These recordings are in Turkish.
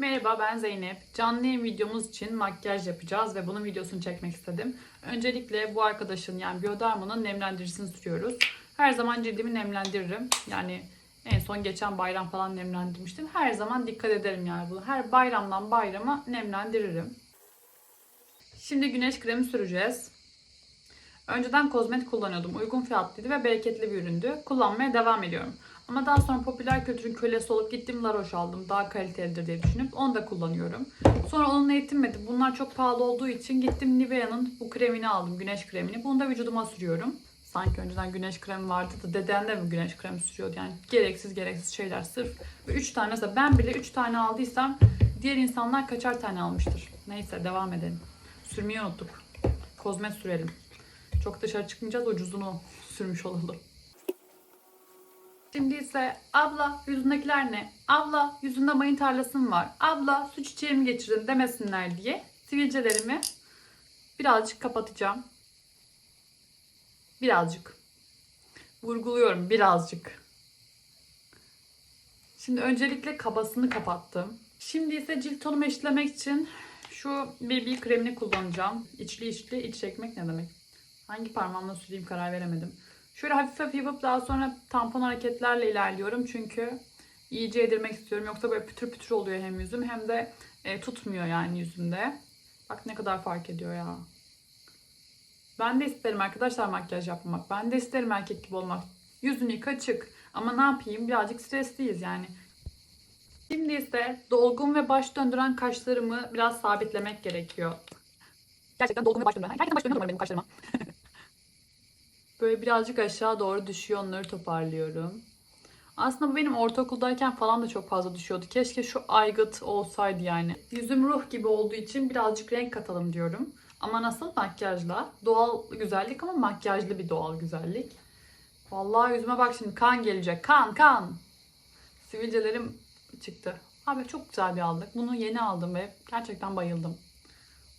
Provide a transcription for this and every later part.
Merhaba ben Zeynep. Canlı yayın videomuz için makyaj yapacağız ve bunun videosunu çekmek istedim. Öncelikle bu arkadaşın yani Bioderma'nın nemlendiricisini sürüyoruz. Her zaman cildimi nemlendiririm. Yani en son geçen bayram falan nemlendirmiştim. Her zaman dikkat ederim yani bunu. Her bayramdan bayrama nemlendiririm. Şimdi güneş kremi süreceğiz. Önceden kozmetik kullanıyordum. Uygun fiyatlıydı ve bereketli bir üründü. Kullanmaya devam ediyorum. Ama daha sonra popüler kültürün kölesi olup gittim La aldım. Daha kalitelidir diye düşünüp onu da kullanıyorum. Sonra onunla yetinmedi. Bunlar çok pahalı olduğu için gittim Nivea'nın bu kremini aldım. Güneş kremini. Bunu da vücuduma sürüyorum. Sanki önceden güneş kremi vardı da deden de mi güneş kremi sürüyordu? Yani gereksiz gereksiz şeyler sırf. Ve 3 tane mesela ben bile 3 tane aldıysam diğer insanlar kaçar tane almıştır. Neyse devam edelim. Sürmeyi unuttuk. Kozmet sürelim. Çok dışarı çıkmayacağız ucuzunu sürmüş olalım. Şimdi ise abla yüzündekiler ne? Abla yüzünde mayın tarlası mı var? Abla su çiçeğimi geçirdin demesinler diye sivilcelerimi birazcık kapatacağım. Birazcık. Vurguluyorum birazcık. Şimdi öncelikle kabasını kapattım. Şimdi ise cilt tonumu eşitlemek için şu BB kremini kullanacağım. İçli içli iç çekmek ne demek? Hangi parmağımla süreyim karar veremedim. Şöyle hafif hafif yapıp daha sonra tampon hareketlerle ilerliyorum. Çünkü iyice yedirmek istiyorum. Yoksa böyle pütür pütür oluyor hem yüzüm hem de e, tutmuyor yani yüzümde. Bak ne kadar fark ediyor ya. Ben de isterim arkadaşlar makyaj yapmak. Ben de isterim erkek gibi olmak. Yüzünü yık açık. Ama ne yapayım birazcık stresliyiz yani. Şimdi ise dolgun ve baş döndüren kaşlarımı biraz sabitlemek gerekiyor. Gerçekten dolgun ve baş döndüren. Herkesin baş dönüyor benim kaşlarıma. Böyle birazcık aşağı doğru düşüyor onları toparlıyorum. Aslında bu benim ortaokuldayken falan da çok fazla düşüyordu. Keşke şu aygıt olsaydı yani. Yüzüm ruh gibi olduğu için birazcık renk katalım diyorum. Ama nasıl? Makyajla. Doğal güzellik ama makyajlı bir doğal güzellik. Vallahi yüzüme bak şimdi kan gelecek. Kan kan. Sivilcelerim çıktı. Abi çok güzel bir aldık. Bunu yeni aldım ve gerçekten bayıldım.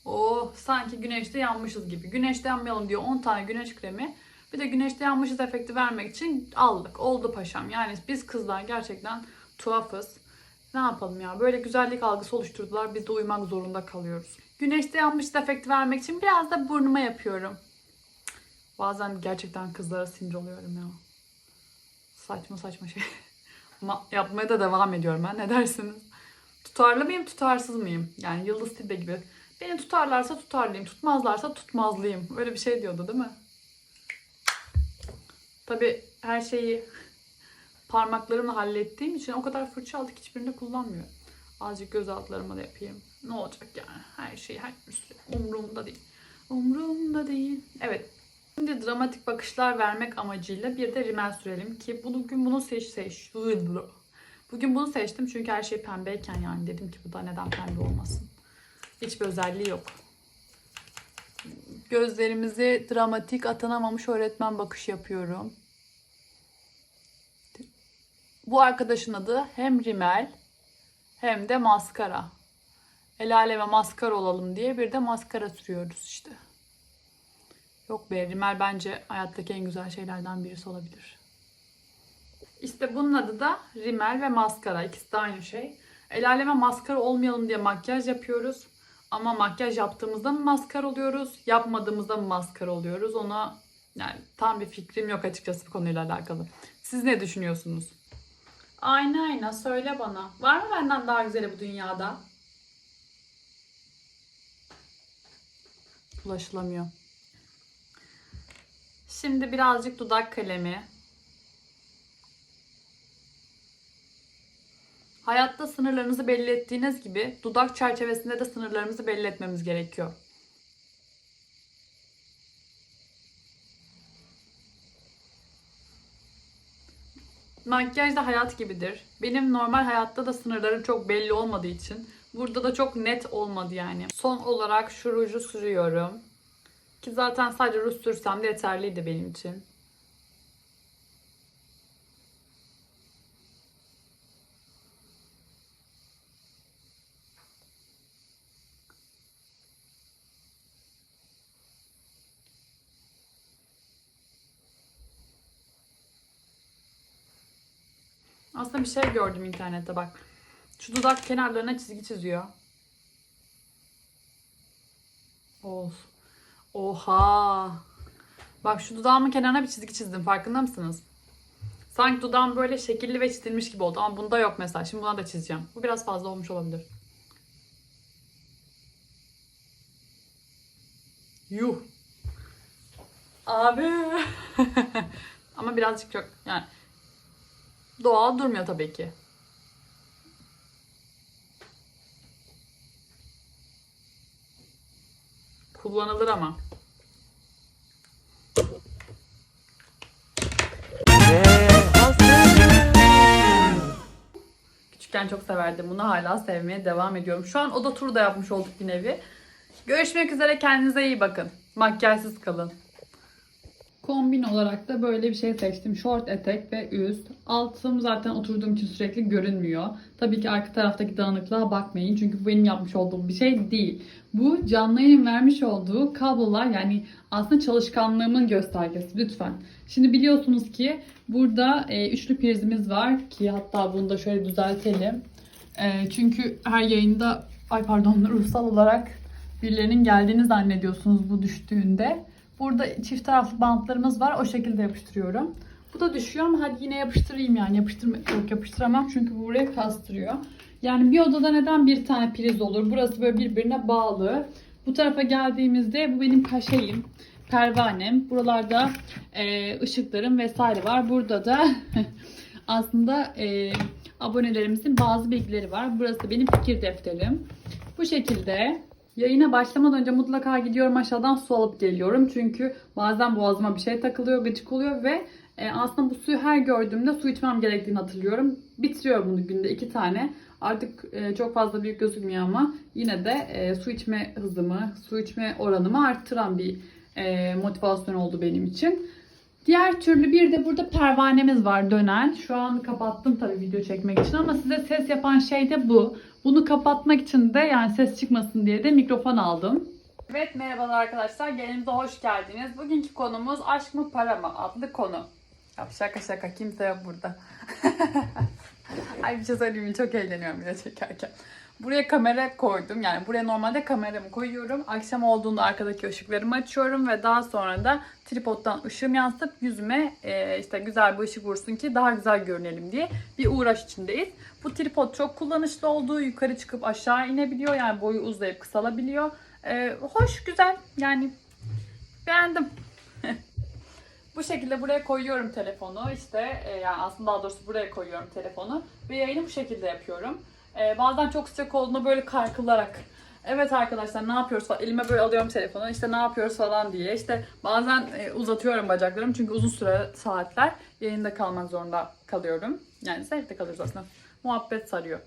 Oh sanki güneşte yanmışız gibi. Güneşte yanmayalım diyor 10 tane güneş kremi. Bir de güneşte yanmışız efekti vermek için aldık. Oldu paşam. Yani biz kızlar gerçekten tuhafız. Ne yapalım ya? Böyle güzellik algısı oluşturdular. Biz de uymak zorunda kalıyoruz. Güneşte yanmışız efekti vermek için biraz da burnuma yapıyorum. Bazen gerçekten kızlara sinir oluyorum ya. Saçma saçma şey. Ama yapmaya da devam ediyorum ben. Ne dersiniz? Tutarlı mıyım, tutarsız mıyım? Yani Yıldız Tilbe gibi. Beni tutarlarsa tutarlıyım, tutmazlarsa tutmazlıyım. Öyle bir şey diyordu değil mi? Tabii her şeyi parmaklarımla hallettiğim için o kadar fırça aldık hiçbirini kullanmıyorum. Azıcık göz altlarıma da yapayım. Ne olacak yani? Her şey her şey umurumda değil. Umurumda değil. Evet. Şimdi dramatik bakışlar vermek amacıyla bir de rimel sürelim ki bugün bunu seç seç. Bugün bunu seçtim çünkü her şey pembeyken yani dedim ki bu da neden pembe olmasın. Hiçbir özelliği yok. Gözlerimizi dramatik atanamamış öğretmen bakış yapıyorum. Bu arkadaşın adı hem rimel hem de maskara. El aleme maskara olalım diye bir de maskara sürüyoruz işte. Yok be rimel bence hayattaki en güzel şeylerden birisi olabilir. İşte bunun adı da rimel ve maskara. İkisi de aynı şey. El aleme maskara olmayalım diye makyaj yapıyoruz. Ama makyaj yaptığımızda mı maskara oluyoruz, yapmadığımızda mı maskara oluyoruz? Ona yani tam bir fikrim yok açıkçası bu konuyla alakalı. Siz ne düşünüyorsunuz? Ayna ayna söyle bana. Var mı benden daha güzeli bu dünyada? Ulaşılamıyor. Şimdi birazcık dudak kalemi. Hayatta sınırlarınızı belli ettiğiniz gibi dudak çerçevesinde de sınırlarımızı belli etmemiz gerekiyor. Makyaj da hayat gibidir. Benim normal hayatta da sınırlarım çok belli olmadığı için burada da çok net olmadı yani. Son olarak şu ruju sürüyorum. Ki zaten sadece ruj sürsem de yeterliydi benim için. Aslında bir şey gördüm internette bak. Şu dudak kenarlarına çizgi çiziyor. Of. Oha. Bak şu dudağımın kenarına bir çizgi çizdim. Farkında mısınız? Sanki dudağım böyle şekilli ve çizilmiş gibi oldu. Ama bunda yok mesela. Şimdi buna da çizeceğim. Bu biraz fazla olmuş olabilir. Yuh. Abi. Ama birazcık çok yani doğal durmuyor tabii ki. Kullanılır ama. Küçükken çok severdim bunu. Hala sevmeye devam ediyorum. Şu an oda turu da yapmış olduk bir nevi. Görüşmek üzere. Kendinize iyi bakın. Makyajsız kalın. Kombin olarak da böyle bir şey seçtim. Short etek ve üst. Altım zaten oturduğum için sürekli görünmüyor. Tabii ki arka taraftaki dağınıklığa bakmayın. Çünkü bu benim yapmış olduğum bir şey değil. Bu canlı yayının vermiş olduğu kablolar yani aslında çalışkanlığımın göstergesi lütfen. Şimdi biliyorsunuz ki burada e, üçlü prizimiz var ki hatta bunu da şöyle düzeltelim. E, çünkü her yayında ay pardon ruhsal olarak birilerinin geldiğini zannediyorsunuz bu düştüğünde. Burada çift taraflı bantlarımız var. O şekilde yapıştırıyorum. Bu da düşüyor ama hadi yine yapıştırayım yani. Yapıştırma, yok yapıştıramam çünkü bu buraya kastırıyor. Yani bir odada neden bir tane priz olur? Burası böyle birbirine bağlı. Bu tarafa geldiğimizde bu benim kaşeyim. Pervanem. Buralarda e, ışıklarım vesaire var. Burada da aslında e, abonelerimizin bazı bilgileri var. Burası benim fikir defterim. Bu şekilde Yayına başlamadan önce mutlaka gidiyorum aşağıdan su alıp geliyorum. Çünkü bazen boğazıma bir şey takılıyor, gıcık oluyor ve e, aslında bu suyu her gördüğümde su içmem gerektiğini hatırlıyorum. Bitiriyorum bunu günde iki tane. Artık e, çok fazla büyük gözükmüyor ama yine de e, su içme hızımı, su içme oranımı arttıran bir motivasyon oldu benim için. Diğer türlü bir de burada pervanemiz var dönen. Şu an kapattım tabii video çekmek için ama size ses yapan şey de bu. Bunu kapatmak için de yani ses çıkmasın diye de mikrofon aldım. Evet merhabalar arkadaşlar. Gelinize hoş geldiniz. Bugünkü konumuz aşk mı para mı adlı konu. Ya şaka şaka kimse yok burada. Ay bir şey söyleyeyim? Çok eğleniyorum video çekerken. Buraya kamera koydum. Yani buraya normalde kameramı koyuyorum. Akşam olduğunda arkadaki ışıklarımı açıyorum ve daha sonra da tripoddan ışığım yansıtıp yüzüme e, işte güzel bir ışık vursun ki daha güzel görünelim diye bir uğraş içindeyiz. Bu tripod çok kullanışlı olduğu yukarı çıkıp aşağı inebiliyor. Yani boyu uzayıp kısalabiliyor. E, hoş, güzel. Yani beğendim. Bu şekilde buraya koyuyorum telefonu. İşte e, yani aslında daha doğrusu buraya koyuyorum telefonu. Ve yayını bu şekilde yapıyorum. E, bazen çok sıcak olduğunda böyle kaykılarak Evet arkadaşlar ne yapıyoruz falan. Elime böyle alıyorum telefonu. İşte ne yapıyoruz falan diye. İşte bazen e, uzatıyorum bacaklarımı. Çünkü uzun süre saatler yayında kalmak zorunda kalıyorum. Yani zevkle kalıyoruz aslında. Muhabbet sarıyor.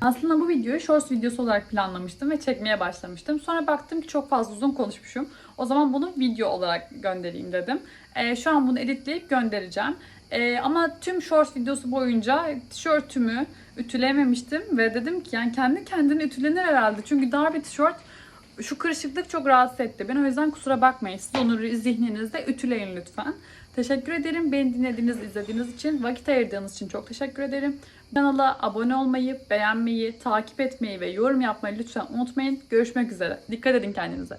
Aslında bu videoyu shorts videosu olarak planlamıştım ve çekmeye başlamıştım. Sonra baktım ki çok fazla uzun konuşmuşum. O zaman bunu video olarak göndereyim dedim. Ee, şu an bunu editleyip göndereceğim. Ee, ama tüm shorts videosu boyunca tişörtümü ütülememiştim ve dedim ki yani kendi kendine ütülenir herhalde. Çünkü dar bir tişört şu kırışıklık çok rahatsız etti beni. O yüzden kusura bakmayın. Siz onu zihninizde ütüleyin lütfen. Teşekkür ederim. Beni dinlediğiniz, izlediğiniz için, vakit ayırdığınız için çok teşekkür ederim. Kanala abone olmayı, beğenmeyi, takip etmeyi ve yorum yapmayı lütfen unutmayın. Görüşmek üzere. Dikkat edin kendinize.